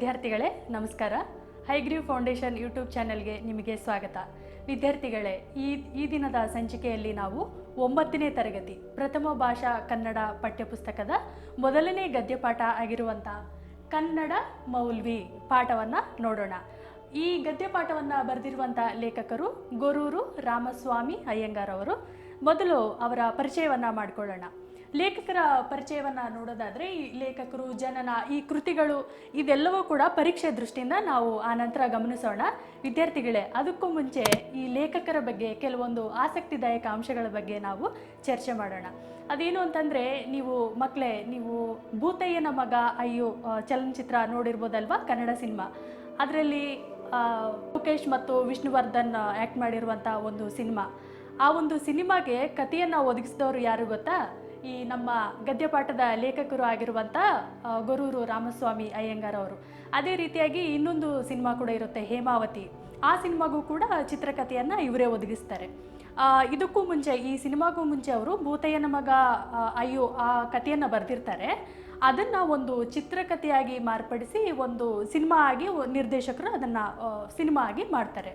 ವಿದ್ಯಾರ್ಥಿಗಳೇ, ನಮಸ್ಕಾರ. Haigreev foundation YouTube ಚಾನೆಲ್ಗೆ ನಿಮಗೆ ಸ್ವಾಗತ. ವಿದ್ಯಾರ್ಥಿಗಳೇ, ಈ ಈ ದಿನದ ಸಂಚಿಕೆಯಲ್ಲಿ ನಾವು ಒಂಬತ್ತನೇ ತರಗತಿ, ಪ್ರಥಮ ಭಾಷಾ ಕನ್ನಡ ಪಠ್ಯಪುಸ್ತಕದ ಮೊದಲನೇ ಗದ್ಯಪಾಠ ಆಗಿರುವಂಥ ಕನ್ನಡ ಮೌಲ್ವಿ ಪಾಠವನ್ನು ನೋಡೋಣ. ಈ ಗದ್ಯಪಾಠವನ್ನು ಬರೆದಿರುವಂಥ ಲೇಖಕರು ಗೊರೂರು ರಾಮಸ್ವಾಮಿ ಅಯ್ಯಂಗಾರ್ ಅವರು. ಮೊದಲು ಅವರ ಪರಿಚಯವನ್ನು ಮಾಡಿಕೊಳ್ಳೋಣ. ಲೇಖಕರ ಪರಿಚಯವನ್ನು ನೋಡೋದಾದರೆ ಈ ಲೇಖಕರು, ಜನನ, ಈ ಕೃತಿಗಳು ಇದೆಲ್ಲವೂ ಕೂಡ ಪರೀಕ್ಷೆ ದೃಷ್ಟಿಯಿಂದ ನಾವು ಆ ನಂತರ ಗಮನಿಸೋಣ. ವಿದ್ಯಾರ್ಥಿಗಳೇ, ಅದಕ್ಕೂ ಮುಂಚೆ ಈ ಲೇಖಕರ ಬಗ್ಗೆ ಕೆಲವೊಂದು ಆಸಕ್ತಿದಾಯಕ ಅಂಶಗಳ ಬಗ್ಗೆ ನಾವು ಚರ್ಚೆ ಮಾಡೋಣ. ಅದೇನು ಅಂತಂದರೆ, ನೀವು ಮಕ್ಕಳೇ ನೀವು ಭೂತಯ್ಯನ ಮಗ ಅಯ್ಯೋ ಚಲನಚಿತ್ರ ನೋಡಿರ್ಬೋದಲ್ವಾ? ಕನ್ನಡ ಸಿನಿಮಾ. ಅದರಲ್ಲಿ ಮುಖೇಶ್ ಮತ್ತು ವಿಷ್ಣುವರ್ಧನ್ ಆ್ಯಕ್ಟ್ ಮಾಡಿರುವಂಥ ಒಂದು ಸಿನಿಮಾ. ಆ ಒಂದು ಸಿನಿಮಾಗೆ ಕಥೆಯನ್ನು ಒದಗಿಸಿದವರು ಯಾರು ಗೊತ್ತಾ? ಈ ನಮ್ಮ ಗದ್ಯಪಾಠದ ಲೇಖಕರು ಆಗಿರುವಂಥ ಗೊರೂರು ರಾಮಸ್ವಾಮಿ ಅಯ್ಯಂಗಾರ್ ಅವರು. ಅದೇ ರೀತಿಯಾಗಿ ಇನ್ನೊಂದು ಸಿನಿಮಾ ಕೂಡ ಇರುತ್ತೆ, ಹೇಮಾವತಿ. ಆ ಸಿನಿಮಾಗೂ ಕೂಡ ಚಿತ್ರಕಥೆಯನ್ನು ಇವರೇ ಒದಗಿಸ್ತಾರೆ. ಇದಕ್ಕೂ ಮುಂಚೆ, ಈ ಸಿನಿಮಾಗೂ ಮುಂಚೆ ಅವರು ಭೂತಯ್ಯನ ಮಗ ಅಯ್ಯೋ, ಆ ಕಥೆಯನ್ನು ಬರೆದಿರ್ತಾರೆ. ಅದನ್ನು ಒಂದು ಚಿತ್ರಕಥೆಯಾಗಿ ಮಾರ್ಪಡಿಸಿ ಒಂದು ಸಿನಿಮಾ ಆಗಿ ನಿರ್ದೇಶಕರು ಅದನ್ನು ಸಿನಿಮಾ ಆಗಿ ಮಾಡ್ತಾರೆ.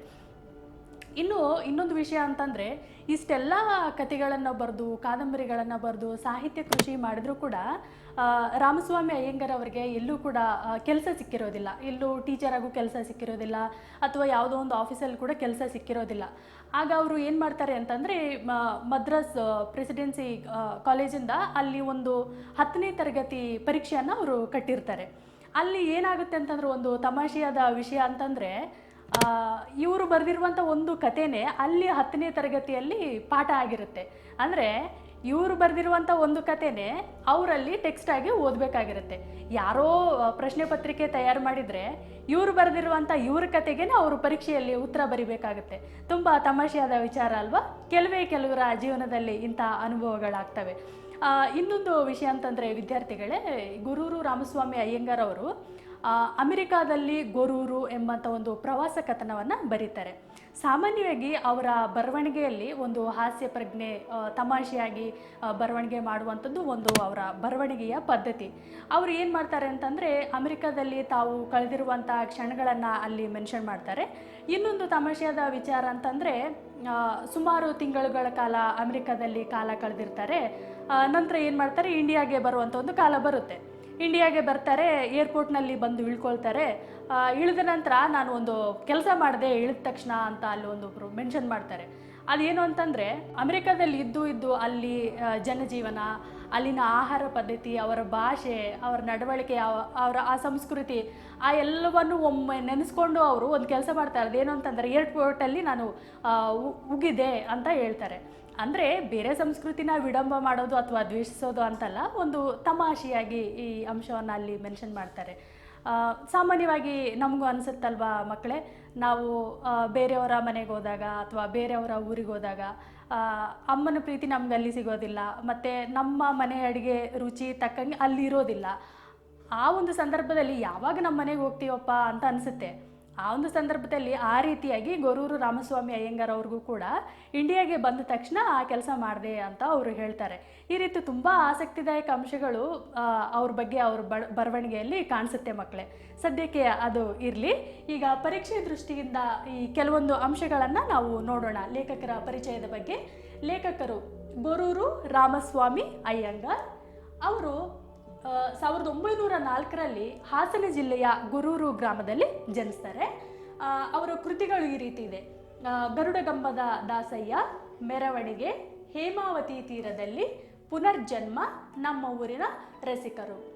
ಇನ್ನು ಇನ್ನೊಂದು ವಿಷಯ ಅಂತಂದರೆ, ಇಷ್ಟೆಲ್ಲ ಕಥೆಗಳನ್ನು ಬರೆದು, ಕಾದಂಬರಿಗಳನ್ನು ಬರೆದು, ಸಾಹಿತ್ಯ ಕೃಷಿ ಮಾಡಿದ್ರೂ ಕೂಡ ರಾಮಸ್ವಾಮಿ ಅಯ್ಯಂಗರ್ ಅವರಿಗೆ ಎಲ್ಲೂ ಕೂಡ ಕೆಲಸ ಸಿಕ್ಕಿರೋದಿಲ್ಲ. ಎಲ್ಲೂ ಟೀಚರಾಗೂ ಕೆಲಸ ಸಿಕ್ಕಿರೋದಿಲ್ಲ. ಅಥವಾ ಯಾವುದೋ ಒಂದು ಆಫೀಸಲ್ಲಿ ಕೂಡ ಕೆಲಸ ಸಿಕ್ಕಿರೋದಿಲ್ಲ. ಆಗ ಅವರು ಏನು ಮಾಡ್ತಾರೆ ಅಂತಂದರೆ ಮದ್ರಾಸ್ ಪ್ರೆಸಿಡೆನ್ಸಿ ಕಾಲೇಜಿಂದ ಅಲ್ಲಿ ಒಂದು ಹತ್ತನೇ ತರಗತಿ ಪರೀಕ್ಷೆಯನ್ನು ಅವರು ಕಟ್ಟಿರ್ತಾರೆ. ಅಲ್ಲಿ ಏನಾಗುತ್ತೆ ಅಂತಂದ್ರೆ, ಒಂದು ತಮಾಷೆಯಾದ ವಿಷಯ ಅಂತಂದರೆ ಇವರು ಬರೆದಿರುವಂಥ ಒಂದು ಕಥೆನೇ ಅಲ್ಲಿ ಹತ್ತನೇ ತರಗತಿಯಲ್ಲಿ ಪಾಠ ಆಗಿರುತ್ತೆ. ಅಂದರೆ ಇವರು ಬರೆದಿರುವಂಥ ಒಂದು ಕಥೆನೇ ಅವರಲ್ಲಿ ಟೆಕ್ಸ್ಟ್ ಆಗಿ ಓದಬೇಕಾಗಿರುತ್ತೆ. ಯಾರೋ ಪ್ರಶ್ನೆ ಪತ್ರಿಕೆ ತಯಾರು ಮಾಡಿದರೆ ಇವರು ಬರೆದಿರುವಂಥ ಇವ್ರ ಕತೆಗೇನೆ ಅವರು ಪರೀಕ್ಷೆಯಲ್ಲಿ ಉತ್ತರ ಬರಿಬೇಕಾಗುತ್ತೆ. ತುಂಬ ತಮಾಷೆಯಾದ ವಿಚಾರ ಅಲ್ವಾ? ಕೆಲವೇ ಕೆಲವರ ಜೀವನದಲ್ಲಿ ಇಂಥ ಅನುಭವಗಳಾಗ್ತವೆ. ಇನ್ನೊಂದು ವಿಷಯ ಅಂತಂದರೆ ವಿದ್ಯಾರ್ಥಿಗಳೇ, ಗುರೂರು ರಾಮಸ್ವಾಮಿ ಅಯ್ಯಂಗಾರ್ ಅವರು ಅಮೆರಿಕಾದಲ್ಲಿ ಗೊರೂರು ಎಂಬಂಥ ಒಂದು ಪ್ರವಾಸ ಕಥನವನ್ನು ಬರೀತಾರೆ. ಸಾಮಾನ್ಯವಾಗಿ ಅವರ ಬರವಣಿಗೆಯಲ್ಲಿ ಒಂದು ಹಾಸ್ಯ ಪ್ರಜ್ಞೆ ತಮಾಷೆಯಾಗಿ ಬರವಣಿಗೆ ಮಾಡುವಂಥದ್ದು ಒಂದು ಅವರ ಬರವಣಿಗೆಯ ಪದ್ಧತಿ. ಅವರು ಏನು ಮಾಡ್ತಾರೆ ಅಂತಂದರೆ, ಅಮೆರಿಕಾದಲ್ಲಿ ತಾವು ಕಳೆದಿರುವಂಥ ಕ್ಷಣಗಳನ್ನು ಅಲ್ಲಿ ಮೆನ್ಷನ್ ಮಾಡ್ತಾರೆ. ಇನ್ನೊಂದು ತಮಾಷೆಯಾದ ವಿಚಾರ ಅಂತಂದರೆ ಸುಮಾರು ತಿಂಗಳುಗಳ ಕಾಲ ಅಮೆರಿಕಾದಲ್ಲಿ ಕಾಲ ಕಳೆದಿರ್ತಾರೆ. ನಂತರ ಏನು ಮಾಡ್ತಾರೆ, ಇಂಡಿಯಾಗೆ ಬರುವಂಥ ಒಂದು ಕಾಲ ಬರುತ್ತೆ. ಇಂಡಿಯಾಗೆ ಬರ್ತಾರೆ, ಏರ್ಪೋರ್ಟ್ನಲ್ಲಿ ಬಂದು ಇಳ್ಕೊಳ್ತಾರೆ. ಇಳಿದ ನಂತರ ನಾನು ಒಂದು ಕೆಲಸ ಮಾಡಿದೆ, ಇಳಿದ ತಕ್ಷಣ ಅಂತ ಅಲ್ಲಿ ಒಂದು ಮೆನ್ಷನ್ ಮಾಡ್ತಾರೆ. ಅದೇನು ಅಂತಂದರೆ, ಅಮೆರಿಕಾದಲ್ಲಿ ಇದ್ದು ಇದ್ದು ಅಲ್ಲಿ ಜನಜೀವನ, ಅಲ್ಲಿನ ಆಹಾರ ಪದ್ಧತಿ, ಅವರ ಭಾಷೆ, ಅವರ ನಡವಳಿಕೆ ಅವರ ಆ ಸಂಸ್ಕೃತಿ, ಆ ಎಲ್ಲವನ್ನು ಒಮ್ಮೆ ನೆನೆಸ್ಕೊಂಡು ಅವರು ಒಂದು ಕೆಲಸ ಮಾಡ್ತಾರೆ. ಅದೇನು ಅಂತಂದರೆ, ಏರ್ಪೋರ್ಟಲ್ಲಿ ನಾನು ಉಗಿದೆ ಅಂತ ಹೇಳ್ತಾರೆ. ಅಂದರೆ ಬೇರೆ ಸಂಸ್ಕೃತಿನ ವಿಡಂಬ ಮಾಡೋದು ಅಥವಾ ದ್ವೇಷಿಸೋದು ಅಂತಲ್ಲ, ಒಂದು ತಮಾಷೆಯಾಗಿ ಈ ಅಂಶವನ್ನು ಅಲ್ಲಿ ಮೆನ್ಷನ್ ಮಾಡ್ತಾರೆ. ಸಾಮಾನ್ಯವಾಗಿ ನಮಗೂ ಅನ್ಸುತ್ತಲ್ವಾ ಮಕ್ಕಳೇ? ನಾವು ಬೇರೆಯವರ ಮನೆಗೆ ಹೋದಾಗ ಅಥವಾ ಬೇರೆಯವರ ಊರಿಗೆ ಹೋದಾಗ ಅಮ್ಮನ ಪ್ರೀತಿ ನಮ್ಗೆ ಅಲ್ಲಿ ಸಿಗೋದಿಲ್ಲ, ಮತ್ತು ನಮ್ಮ ಮನೆ ಅಡುಗೆ ರುಚಿ ತಕ್ಕಂಗೆ ಅಲ್ಲಿ ಇರೋದಿಲ್ಲ. ಆ ಒಂದು ಸಂದರ್ಭದಲ್ಲಿ ಯಾವಾಗ ನಮ್ಮ ಮನೆಗೆ ಹೋಗ್ತೀವಪ್ಪ ಅಂತ ಅನಿಸುತ್ತೆ. ಆ ಒಂದು ಸಂದರ್ಭದಲ್ಲಿ ಆ ರೀತಿಯಾಗಿ ಗೊರೂರು ರಾಮಸ್ವಾಮಿ ಅಯ್ಯಂಗಾರ್ ಅವ್ರಿಗೂ ಕೂಡ ಇಂಡಿಯಾಗೆ ಬಂದ ತಕ್ಷಣ ಆ ಕೆಲಸ ಮಾಡಿದೆ ಅಂತ ಅವರು ಹೇಳ್ತಾರೆ. ಈ ರೀತಿ ತುಂಬ ಆಸಕ್ತಿದಾಯಕ ಅಂಶಗಳು ಅವ್ರ ಬಗ್ಗೆ ಅವ್ರ ಬರವಣಿಗೆಯಲ್ಲಿ ಕಾಣಿಸುತ್ತೆ ಮಕ್ಕಳೇ ಸದ್ಯಕ್ಕೆ ಅದು ಇರಲಿ. ಈಗ ಪರೀಕ್ಷೆ ದೃಷ್ಟಿಯಿಂದ ಈ ಕೆಲವೊಂದು ಅಂಶಗಳನ್ನು ನಾವು ನೋಡೋಣ. ಲೇಖಕರ ಪರಿಚಯದ ಬಗ್ಗೆ. ಲೇಖಕರು ಗೊರೂರು ರಾಮಸ್ವಾಮಿ ಅಯ್ಯಂಗಾರ್. ಅವರು ಸಾವಿರದ ಒಂಬೈನೂರ ನಾಲ್ಕರಲ್ಲಿ ಹಾಸನ ಜಿಲ್ಲೆಯ ಗುರೂರು ಗ್ರಾಮದಲ್ಲಿ ಜನಿಸ್ತಾರೆ. ಅವರ ಕೃತಿಗಳು ಈ ರೀತಿ ಇದೆ. ಗರುಡಗಂಬದ ದಾಸಯ್ಯ, ಮೆರವಣಿಗೆ, ಹೇಮಾವತಿ ತೀರದಲ್ಲಿ ಪುನರ್ಜನ್ಮ, ನಮ್ಮ ಊರಿನ ರಸಿಕರು.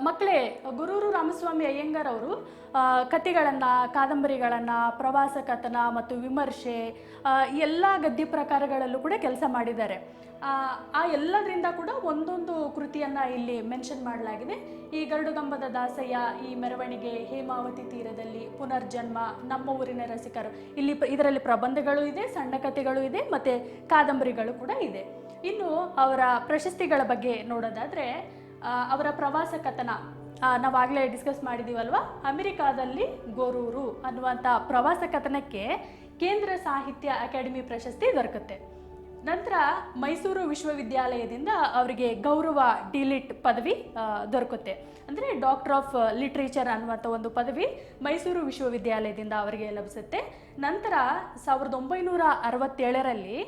ಮಕ್ಕಳೇ ಗುರೂರು ರಾಮಸ್ವಾಮಿ ಅಯ್ಯಂಗಾರ್ ಅವರು ಕತೆಗಳನ್ನು ಕಾದಂಬರಿಗಳನ್ನು ಪ್ರವಾಸ ಕಥನ ಮತ್ತು ವಿಮರ್ಶೆ ಎಲ್ಲ ಗದ್ಯ ಪ್ರಕಾರಗಳಲ್ಲೂ ಕೂಡ ಕೆಲಸ ಮಾಡಿದ್ದಾರೆ. ಆ, ಎಲ್ಲದರಿಂದ ಕೂಡ ಒಂದೊಂದು ಕೃತಿಯನ್ನು ಇಲ್ಲಿ ಮೆನ್ಷನ್ ಮಾಡಲಾಗಿದೆ. ಈ ಗರುಡುಗಂಬದ ದಾಸಯ್ಯ ಈ ಮೆರವಣಿಗೆ ಹೇಮಾವತಿ ತೀರದಲ್ಲಿ ಪುನರ್ಜನ್ಮ ನಮ್ಮ ಊರಿನ ರಸಿಕರು. ಇಲ್ಲಿ ಇದರಲ್ಲಿ ಪ್ರಬಂಧಗಳು ಇದೆ ಸಣ್ಣ ಕಥೆಗಳು ಇದೆ ಮತ್ತು ಕಾದಂಬರಿಗಳು ಕೂಡ ಇದೆ. ಇನ್ನು ಅವರ ಪ್ರಶಸ್ತಿಗಳ ಬಗ್ಗೆ ನೋಡೋದಾದರೆ ಅವರ ಪ್ರವಾಸ ಕಥನ. ನಾವಾಗಲೇ ಡಿಸ್ಕಸ್ ಮಾಡಿದ್ದೀವಲ್ವ ಅಮೆರಿಕಾದಲ್ಲಿ ಗೋರೂರು ಅನ್ನುವಂಥ ಪ್ರವಾಸ ಕಥನಕ್ಕೆ ಕೇಂದ್ರ ಸಾಹಿತ್ಯ ಅಕಾಡೆಮಿ ಪ್ರಶಸ್ತಿ ದೊರಕುತ್ತೆ. ನಂತರ ಮೈಸೂರು ವಿಶ್ವವಿದ್ಯಾಲಯದಿಂದ ಅವರಿಗೆ ಗೌರವ ಡಿಲಿಟ್ ಪದವಿ ದೊರಕುತ್ತೆ. ಅಂದರೆ ಡಾಕ್ಟರ್ ಆಫ್ ಲಿಟ್ರೇಚರ್ ಅನ್ನುವಂಥ ಒಂದು ಪದವಿ ಮೈಸೂರು ವಿಶ್ವವಿದ್ಯಾಲಯದಿಂದ ಅವರಿಗೆ ಲಭಿಸುತ್ತೆ. ನಂತರ ಸಾವಿರದ ಒಂಬೈನೂರ ಅರವತ್ತೇಳರಲ್ಲಿ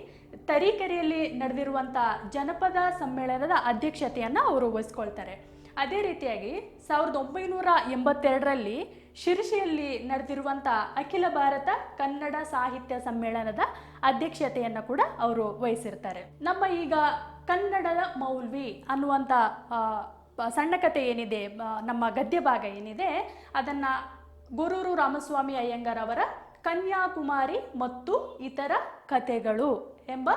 ತರೀಕೆರೆಯಲ್ಲಿ ನಡೆದಿರುವಂಥ ಜನಪದ ಸಮ್ಮೇಳನದ ಅಧ್ಯಕ್ಷತೆಯನ್ನು ಅವರು ವಹಿಸ್ಕೊಳ್ತಾರೆ. ಅದೇ ರೀತಿಯಾಗಿ ಸಾವಿರದ ಒಂಬೈನೂರ ಎಂಬತ್ತೆರಡರಲ್ಲಿ ಶಿರ್ಷಿಯಲ್ಲಿ ನಡೆದಿರುವಂಥ ಅಖಿಲ ಭಾರತ ಕನ್ನಡ ಸಾಹಿತ್ಯ ಸಮ್ಮೇಳನದ ಅಧ್ಯಕ್ಷತೆಯನ್ನು ಕೂಡ ಅವರು ವಹಿಸಿರ್ತಾರೆ. ನಮ್ಮ ಈಗ ಕನ್ನಡದ ಮೌಲ್ವಿ ಅನ್ನುವಂಥ ಸಣ್ಣ ಕಥೆ ಏನಿದೆ ನಮ್ಮ ಗದ್ಯ ಭಾಗ ಏನಿದೆ, ಅದನ್ನು ಗುರೂರು ರಾಮಸ್ವಾಮಿ ಅಯ್ಯಂಗಾರ್ ಅವರ ಕನ್ಯಾಕುಮಾರಿ ಮತ್ತು ಇತರ ಕಥೆಗಳು ಎಂಬ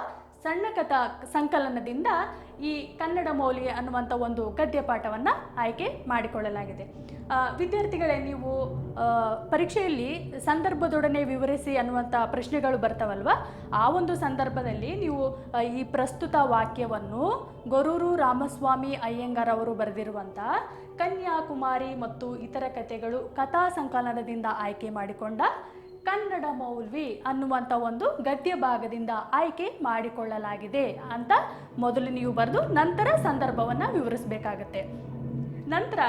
ಸಣ್ಣ ಕಥಾ ಸಂಕಲನದಿಂದ ಈ ಕನ್ನಡ ಮೌಲಿ ಅನ್ನುವಂಥ ಒಂದು ಗದ್ಯಪಾಠವನ್ನು ಆಯ್ಕೆ ಮಾಡಿಕೊಳ್ಳಲಾಗಿದೆ. ವಿದ್ಯಾರ್ಥಿಗಳೇ, ನೀವು ಪರೀಕ್ಷೆಯಲ್ಲಿ ಸಂದರ್ಭದೊಡನೆ ವಿವರಿಸಿ ಅನ್ನುವಂಥ ಪ್ರಶ್ನೆಗಳು ಬರ್ತಾವಲ್ವ? ಆ ಒಂದು ಸಂದರ್ಭದಲ್ಲಿ ನೀವು ಈ ಪ್ರಸ್ತುತ ವಾಕ್ಯವನ್ನು ಗೊರೂರು ರಾಮಸ್ವಾಮಿ ಅಯ್ಯಂಗಾರ್ ಅವರು ಬರೆದಿರುವಂಥ ಕನ್ಯಾಕುಮಾರಿ ಮತ್ತು ಇತರ ಕಥೆಗಳು ಕಥಾ ಸಂಕಲನದಿಂದ ಆಯ್ಕೆ ಮಾಡಿಕೊಂಡ ಕನ್ನಡ ಮೌಲ್ವಿ ಅನ್ನುವಂಥ ಒಂದು ಗದ್ಯ ಭಾಗದಿಂದ ಆಯ್ಕೆ ಮಾಡಿಕೊಳ್ಳಲಾಗಿದೆ ಅಂತ ಮೊದಲು ನೀವು ಬರೆದು ನಂತರ ಸಂದರ್ಭವನ್ನು ವಿವರಿಸಬೇಕಾಗತ್ತೆ. ನಂತರ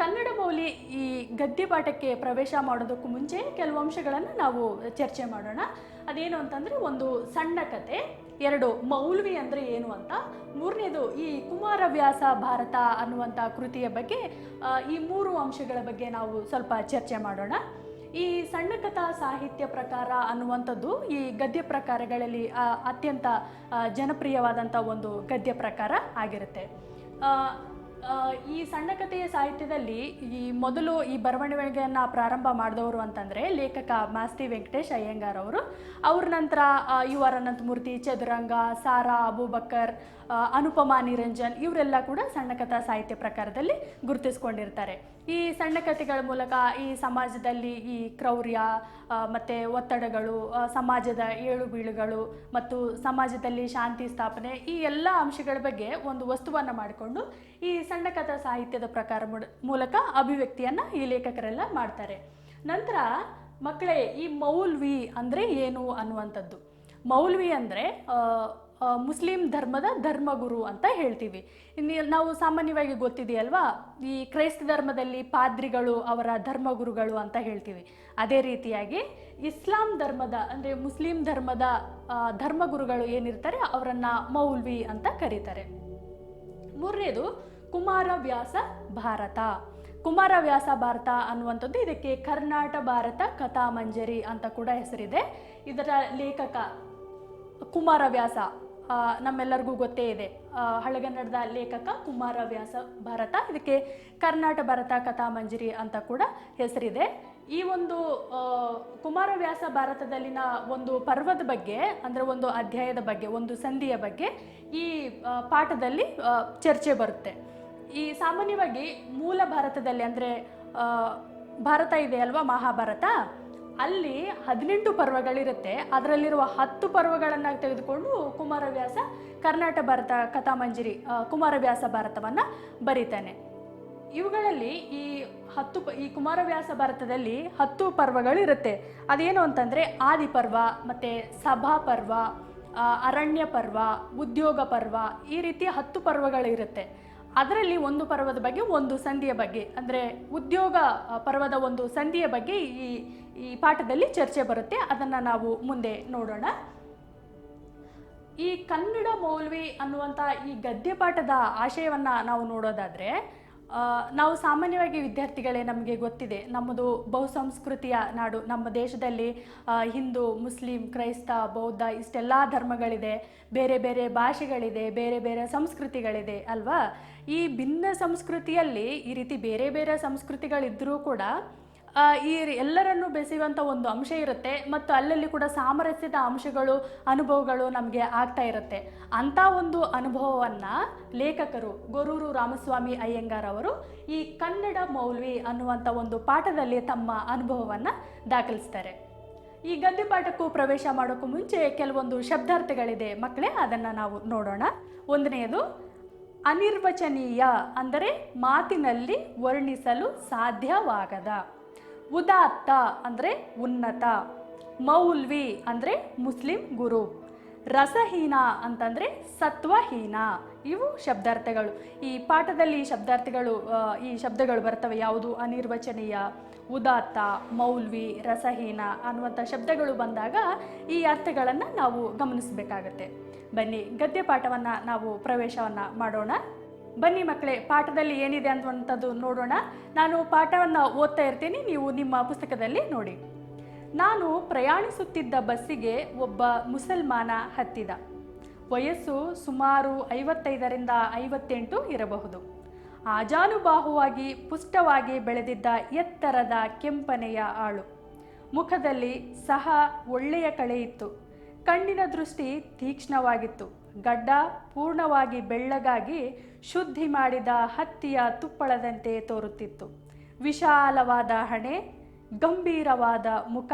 ಕನ್ನಡ ಮೌಲಿ ಈ ಗದ್ಯ ಪಾಠಕ್ಕೆ ಪ್ರವೇಶ ಮಾಡೋದಕ್ಕೂ ಮುಂಚೆ ಕೆಲವು ಅಂಶಗಳನ್ನು ನಾವು ಚರ್ಚೆ ಮಾಡೋಣ. ಅದೇನು ಅಂತಂದರೆ ಒಂದು ಸಣ್ಣ ಕತೆ, ಎರಡು ಮೌಲ್ವಿ ಅಂದರೆ ಏನು ಅಂತ, ಮೂರನೇದು ಈ ಕುಮಾರವ್ಯಾಸ ಭಾರತ ಅನ್ನುವಂಥ ಕೃತಿಯ ಬಗ್ಗೆ ಈ ಮೂರು ಅಂಶಗಳ ಬಗ್ಗೆ ನಾವು ಸ್ವಲ್ಪ ಚರ್ಚೆ ಮಾಡೋಣ. ಈ ಸಣ್ಣ ಕಥಾ ಸಾಹಿತ್ಯ ಪ್ರಕಾರ ಅನ್ನುವಂಥದ್ದು ಈ ಗದ್ಯ ಪ್ರಕಾರಗಳಲ್ಲಿ ಅತ್ಯಂತ ಜನಪ್ರಿಯವಾದಂಥ ಒಂದು ಗದ್ಯ ಪ್ರಕಾರ ಆಗಿರುತ್ತೆ. ಈ ಸಣ್ಣ ಕಥೆಯ ಸಾಹಿತ್ಯದಲ್ಲಿ ಈ ಮೊದಲು ಈ ಬರವಣಿಗೆಯನ್ನು ಪ್ರಾರಂಭ ಮಾಡಿದವರು ಅಂತಂದರೆ ಲೇಖಕ ಮಾಸ್ತಿ ವೆಂಕಟೇಶ್ ಅಯ್ಯಂಗಾರ್ ಅವರು. ಅವ್ರ ನಂತರ ಯು ಆರ್ ಅನಂತಮೂರ್ತಿ ಚದುರಂಗ, ಸಾರಾ ಅಬೂಬಕ್ಕರ್ ಅನುಪಮಾ ನಿರಂಜನ್ ಇವರೆಲ್ಲ ಕೂಡ ಸಣ್ಣ ಕಥಾ ಸಾಹಿತ್ಯ ಪ್ರಕಾರದಲ್ಲಿ ಗುರುತಿಸ್ಕೊಂಡಿರ್ತಾರೆ. ಈ ಸಣ್ಣ ಕಥೆಗಳ ಮೂಲಕ ಈ ಸಮಾಜದಲ್ಲಿ ಈ ಕ್ರೌರ್ಯ ಮತ್ತು ಒತ್ತಡಗಳು ಸಮಾಜದ ಏಳು ಬೀಳುಗಳು ಮತ್ತು ಸಮಾಜದಲ್ಲಿ ಶಾಂತಿ ಸ್ಥಾಪನೆ ಈ ಎಲ್ಲ ಅಂಶಗಳ ಬಗ್ಗೆ ಒಂದು ವಸ್ತುವನ್ನು ಮಾಡಿಕೊಂಡು ಈ ಸಣ್ಣ ಕಥಾ ಸಾಹಿತ್ಯದ ಪ್ರಕಾರ ಮೂಲಕ ಅಭಿವ್ಯಕ್ತಿಯನ್ನು ಈ ಲೇಖಕರೆಲ್ಲ ಮಾಡ್ತಾರೆ. ನಂತರ ಮಕ್ಕಳೇ ಈ ಮೌಲ್ವಿ ಅಂದರೆ ಏನು ಅನ್ನುವಂಥದ್ದು. ಮೌಲ್ವಿ ಅಂದರೆ ಮುಸ್ಲಿಂ ಧರ್ಮದ ಧರ್ಮಗುರು ಅಂತ ಹೇಳ್ತೀವಿ. ಇನ್ನು ನಾವು ಸಾಮಾನ್ಯವಾಗಿ ಗೊತ್ತಿದೆಯಲ್ವಾ? ಈ ಕ್ರೈಸ್ತ ಧರ್ಮದಲ್ಲಿ ಪಾದ್ರಿಗಳು ಅವರ ಧರ್ಮಗುರುಗಳು ಅಂತ ಹೇಳ್ತೀವಿ. ಅದೇ ರೀತಿಯಾಗಿ ಇಸ್ಲಾಂ ಧರ್ಮದ, ಅಂದರೆ ಮುಸ್ಲಿಂ ಧರ್ಮದ ಧರ್ಮಗುರುಗಳು ಏನಿರ್ತಾರೆ, ಅವರನ್ನು ಮೌಲ್ವಿ ಅಂತ ಕರೀತಾರೆ. ಮೂರನೇದು ಕುಮಾರವ್ಯಾಸ ಭಾರತ. ಕುಮಾರವ್ಯಾಸ ಭಾರತ ಅನ್ನುವಂಥದ್ದು ಇದಕ್ಕೆ ಕರ್ನಾಟ ಭಾರತ ಕಥಾ ಮಂಜರಿ ಅಂತ ಕೂಡ ಹೆಸರಿದೆ. ಇದರ ಲೇಖಕ ಕುಮಾರವ್ಯಾಸ ನಮ್ಮೆಲ್ಲರಿಗೂ ಗೊತ್ತೇ ಇದೆ. ಹಳೆಗನ್ನಡದ ಲೇಖಕ ಕುಮಾರವ್ಯಾಸ ಭಾರತ. ಇದಕ್ಕೆ ಕರ್ನಾಟಕ ಭಾರತ ಕಥಾ ಮಂಜರಿ ಅಂತ ಕೂಡ ಹೆಸರಿದೆ. ಈ ಒಂದು ಕುಮಾರವ್ಯಾಸ ಭಾರತದಲ್ಲಿನ ಒಂದು ಪರ್ವದ ಬಗ್ಗೆ, ಅಂದರೆ ಒಂದು ಅಧ್ಯಾಯದ ಬಗ್ಗೆ, ಒಂದು ಸಂಧಿಯ ಬಗ್ಗೆ ಈ ಪಾಠದಲ್ಲಿ ಚರ್ಚೆ ಬರುತ್ತೆ. ಈ ಸಾಮಾನ್ಯವಾಗಿ ಮೂಲ ಭಾರತದಲ್ಲಿ ಅಂದರೆ ಭಾರತ ಇದೆ ಅಲ್ವಾ, ಮಹಾಭಾರತ? ಅಲ್ಲಿ ಹದಿನೆಂಟು ಪರ್ವಗಳಿರುತ್ತೆ. ಅದರಲ್ಲಿರುವ ಹತ್ತು ಪರ್ವಗಳನ್ನು ತೆಗೆದುಕೊಂಡು ಕುಮಾರವ್ಯಾಸ ಕರ್ನಾಟಕ ಭಾರತ ಕಥಾಮಂಜರಿ ಕುಮಾರವ್ಯಾಸ ಭಾರತವನ್ನು ಬರೀತಾನೆ. ಇವುಗಳಲ್ಲಿ ಈ ಹತ್ತು ಈ ಕುಮಾರವ್ಯಾಸ ಭಾರತದಲ್ಲಿ ಹತ್ತು ಪರ್ವಗಳು ಇರುತ್ತೆ ಅದೇನು ಅಂತಂದರೆ ಆದಿ ಪರ್ವ ಮತ್ತು ಸಭಾ ಪರ್ವ ಅರಣ್ಯ ಪರ್ವ ಉದ್ಯೋಗ ಪರ್ವ ಈ ರೀತಿಯ ಹತ್ತು ಪರ್ವಗಳು ಇರುತ್ತೆ ಅದರಲ್ಲಿ ಒಂದು ಪರ್ವದ ಬಗ್ಗೆ ಒಂದು ಸಂಧಿಯ ಬಗ್ಗೆ, ಅಂದರೆ ಉದ್ಯೋಗ ಪರ್ವದ ಒಂದು ಸಂಧಿಯ ಬಗ್ಗೆ ಈ ಈ ಪಾಠದಲ್ಲಿ ಚರ್ಚೆ ಬರುತ್ತೆ. ಅದನ್ನು ನಾವು ಮುಂದೆ ನೋಡೋಣ. ಈ ಕನ್ನಡ ಮೌಲ್ವಿ ಅನ್ನುವಂಥ ಈ ಗದ್ಯ ಪಾಠದ ಆಶಯವನ್ನು ನಾವು ನೋಡೋದಾದರೆ ನಾವು ಸಾಮಾನ್ಯವಾಗಿ ವಿದ್ಯಾರ್ಥಿಗಳೇ ನಮಗೆ ಗೊತ್ತಿದೆ. ನಮ್ಮದು ಬಹುಸಂಸ್ಕೃತಿಯ ನಾಡು, ನಮ್ಮ ದೇಶದಲ್ಲಿ ಹಿಂದೂ, ಮುಸ್ಲಿಂ, ಕ್ರೈಸ್ತ, ಬೌದ್ಧ, ಇಷ್ಟೆಲ್ಲ ಧರ್ಮಗಳಿದೆ. ಬೇರೆ ಬೇರೆ ಭಾಷೆಗಳಿದೆ, ಬೇರೆ ಬೇರೆ ಸಂಸ್ಕೃತಿಗಳಿದೆ, ಅಲ್ವಾ? ಈ ಭಿನ್ನ ಸಂಸ್ಕೃತಿಯಲ್ಲಿ ಈ ರೀತಿ ಬೇರೆ ಬೇರೆ ಸಂಸ್ಕೃತಿಗಳಿದ್ದರೂ ಕೂಡ ಈ ಎಲ್ಲರನ್ನು ಬೆಸೆಯುವಂಥ ಒಂದು ಅಂಶ ಇರುತ್ತೆ ಮತ್ತು ಅಲ್ಲಲ್ಲಿ ಕೂಡ ಸಾಮರಸ್ಯದ ಅಂಶಗಳು, ಅನುಭವಗಳು ನಮಗೆ ಆಗ್ತಾ ಇರುತ್ತೆ. ಅಂಥ ಒಂದು ಅನುಭವವನ್ನು ಲೇಖಕರು ಗೊರೂರು ರಾಮಸ್ವಾಮಿ ಅಯ್ಯಂಗಾರ್ ಅವರು ಈ ಕನ್ನಡ ಮೌಲ್ವಿ ಅನ್ನುವಂಥ ಒಂದು ಪಾಠದಲ್ಲಿ ತಮ್ಮ ಅನುಭವವನ್ನು ದಾಖಲಿಸ್ತಾರೆ. ಈ ಗದ್ದೆ ಪಾಠಕ್ಕೂ ಪ್ರವೇಶ ಮಾಡೋಕ್ಕೂ ಮುಂಚೆ ಕೆಲವೊಂದು ಶಬ್ದಾರ್ಥಗಳಿದೆ. ಮಕ್ಕಳೇ, ಅದನ್ನು ನಾವು ನೋಡೋಣ. ಒಂದನೆಯದು ಅನಿರ್ವಚನೀಯ ಅಂದರೆ ಮಾತಿನಲ್ಲಿ ವರ್ಣಿಸಲು ಸಾಧ್ಯವಾಗದ. ಉದಾತ್ತ ಅಂದರೆ ಉನ್ನತ. ಮೌಲ್ವಿ ಅಂದರೆ ಮುಸ್ಲಿಂ ಗುರು. ರಸಹೀನ ಅಂತಂದರೆ ಸತ್ವಹೀನ. ಇವು ಶಬ್ದಾರ್ಥಗಳು. ಈ ಪಾಠದಲ್ಲಿ ಶಬ್ದಾರ್ಥಗಳು ಈ ಶಬ್ದಗಳು ಬರ್ತವೆ. ಯಾವುದು? ಅನಿರ್ವಚನೀಯ, ಉದಾತ್ತ, ಮೌಲ್ವಿ, ರಸಹೀನ ಅನ್ನುವಂಥ ಶಬ್ದಗಳು ಬಂದಾಗ ಈ ಅರ್ಥಗಳನ್ನು ನಾವು ಗಮನಿಸಬೇಕಾಗತ್ತೆ. ಬನ್ನಿ, ಗದ್ಯ ಪಾಠವನ್ನು ನಾವು ಪ್ರವೇಶವನ್ನು ಮಾಡೋಣ. ಬನ್ನಿ ಮಕ್ಕಳೇ, ಪಾಠದಲ್ಲಿ ಏನಿದೆ ಅನ್ನುವಂಥದ್ದು ನೋಡೋಣ. ನಾನು ಪಾಠವನ್ನು ಓದ್ತಾ ಇರ್ತೀನಿ. ನೀವು ನಿಮ್ಮ ಪುಸ್ತಕದಲ್ಲಿ ನೋಡಿ. ನಾನು ಪ್ರಯಾಣಿಸುತ್ತಿದ್ದ ಬಸ್ಸಿಗೆ ಒಬ್ಬ ಮುಸಲ್ಮಾನ ಹತ್ತಿದ. ವಯಸ್ಸು ಸುಮಾರು ಐವತ್ತೈದರಿಂದ ಐವತ್ತೆಂಟು ಇರಬಹುದು. ಆಜಾನುಬಾಹುವಾಗಿ ಪುಷ್ಟವಾಗಿ ಬೆಳೆದಿದ್ದ ಎತ್ತರದ ಕೆಂಪನೆಯ ಆಳು. ಮುಖದಲ್ಲಿ ಸಹ ಒಳ್ಳೆಯ ಕಳೆ ಇತ್ತು. ಕಣ್ಣಿನ ದೃಷ್ಟಿ ತೀಕ್ಷ್ಣವಾಗಿತ್ತು. ಗಡ್ಡ ಪೂರ್ಣವಾಗಿ ಬೆಳ್ಳಗಾಗಿ ಶುದ್ಧಿ ಮಾಡಿದ ಹತ್ತಿಯ ತುಪ್ಪಳದಂತೆ ತೋರುತ್ತಿತ್ತು. ವಿಶಾಲವಾದ ಹಣೆ ಗಂಭೀರವಾದ ಮುಖ.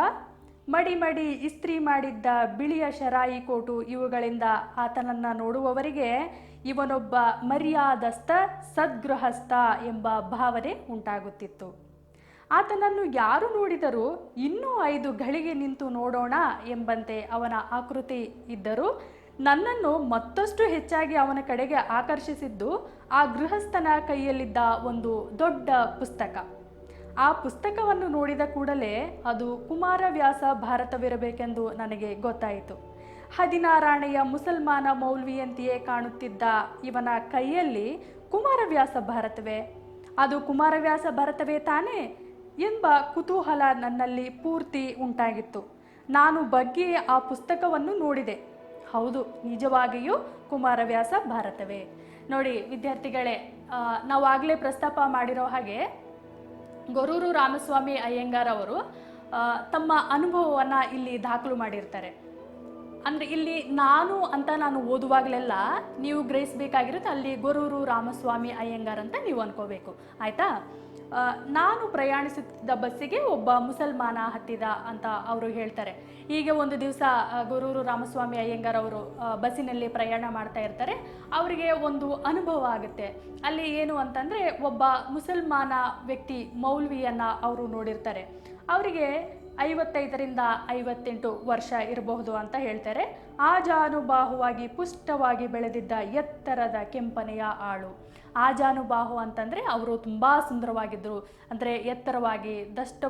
ಮಡಿ ಮಡಿ ಇಸ್ತ್ರಿ ಮಾಡಿದ್ದ ಬಿಳಿಯ ಶರಾಯಿ ಕೋಟು ಇವುಗಳಿಂದ ಆತನನ್ನು ನೋಡುವವರಿಗೆ ಇವನೊಬ್ಬ ಮರ್ಯಾದಸ್ಥ ಸದ್ಗೃಹಸ್ಥ ಎಂಬ ಭಾವನೆ ಉಂಟಾಗುತ್ತಿತ್ತು. ಆತನನ್ನು ಯಾರು ನೋಡಿದರೂ ಇನ್ನೂ ಐದು ಗಳಿಗೆ ನಿಂತು ನೋಡೋಣ ಎಂಬಂತೆ ಅವನ ಆಕೃತಿ ಇದ್ದರೂ ನನ್ನನ್ನು ಮತ್ತಷ್ಟು ಹೆಚ್ಚಾಗಿ ಅವನ ಕಡೆಗೆ ಆಕರ್ಷಿಸಿದ್ದು ಆ ಗೃಹಸ್ಥನ ಕೈಯಲ್ಲಿದ್ದ ಒಂದು ದೊಡ್ಡ ಪುಸ್ತಕ. ಆ ಪುಸ್ತಕವನ್ನು ನೋಡಿದ ಕೂಡಲೇ ಅದು ಕುಮಾರವ್ಯಾಸ ಭಾರತವಿರಬೇಕೆಂದು ನನಗೆ ಗೊತ್ತಾಯಿತು. ಹದಿನಾರಾಣೆಯ ಮುಸಲ್ಮಾನ ಮೌಲ್ವಿಯಂತೆಯೇ ಕಾಣುತ್ತಿದ್ದ ಇವನ ಕೈಯಲ್ಲಿ ಕುಮಾರವ್ಯಾಸ ಭಾರತವೇ. ಅದು ಕುಮಾರವ್ಯಾಸ ಭಾರತವೇ ತಾನೇ ಎಂಬ ಕುತೂಹಲ ನನ್ನಲ್ಲಿ ಪೂರ್ತಿ ಉಂಟಾಗಿತ್ತು. ನಾನು ಬಗ್ಗೆ ಆ ಪುಸ್ತಕವನ್ನು ನೋಡಿದೆ. ಹೌದು, ನಿಜವಾಗಿಯೂ ಕುಮಾರವ್ಯಾಸ ಭಾರತವೇ. ನೋಡಿ ವಿದ್ಯಾರ್ಥಿಗಳೇ ನಾವು ಆಗಲೇ ಪ್ರಸ್ತಾಪ ಮಾಡಿರೋ ಹಾಗೆ ಗೊರೂರು ರಾಮಸ್ವಾಮಿ ಅಯ್ಯಂಗಾರ್ ಅವರು ತಮ್ಮ ಅನುಭವವನ್ನು ಇಲ್ಲಿ ದಾಖಲು ಮಾಡಿರ್ತಾರೆ. ಅಂದರೆ ಇಲ್ಲಿ ನಾನು ಅಂತ ನಾನು ಓದುವಾಗಲೆಲ್ಲ ನೀವು ಗ್ರಹಿಸಬೇಕಾಗಿರುತ್ತೆ ಅಲ್ಲಿ ಗೊರೂರು ರಾಮಸ್ವಾಮಿ ಅಯ್ಯಂಗಾರ್ ಅಂತ ನೀವು ಅನ್ಕೋಬೇಕು. ಆಯಿತಾ? ನಾನು ಪ್ರಯಾಣಿಸುತ್ತಿದ್ದ ಬಸ್ಸಿಗೆ ಒಬ್ಬ ಮುಸಲ್ಮಾನ ಹತ್ತಿದ ಅಂತ ಅವರು ಹೇಳ್ತಾರೆ. ಹೀಗೆ ಒಂದು ದಿವಸ ಗುರೂರು ರಾಮಸ್ವಾಮಿ ಅಯ್ಯಂಗಾರ್ ಅವರು ಬಸ್ಸಿನಲ್ಲಿ ಪ್ರಯಾಣ ಮಾಡ್ತಾ ಇರ್ತಾರೆ. ಅವರಿಗೆ ಒಂದು ಅನುಭವ ಆಗುತ್ತೆ. ಅಲ್ಲಿ ಏನು ಅಂತಂದರೆ ಒಬ್ಬ ಮುಸಲ್ಮಾನ ವ್ಯಕ್ತಿ ಮೌಲ್ವಿಯನ್ನು ಅವರು ನೋಡಿರ್ತಾರೆ. ಅವರಿಗೆ ಐವತ್ತೈದರಿಂದ ಐವತ್ತೆಂಟು ವರ್ಷ ಇರಬಹುದು ಅಂತ ಹೇಳ್ತಾರೆ. ಆಜಾನುಬಾಹುವಾಗಿ ಪುಷ್ಟವಾಗಿ ಬೆಳೆದಿದ್ದ ಎತ್ತರದ ಕೆಂಪನೆಯ ಆಳು. ಆಜಾನುಬಾಹು ಅಂತಂದರೆ ಅವರು ತುಂಬ ಸುಂದರವಾಗಿದ್ದರು ಅಂದರೆ ಎತ್ತರವಾಗಿ, ದಷ್ಟ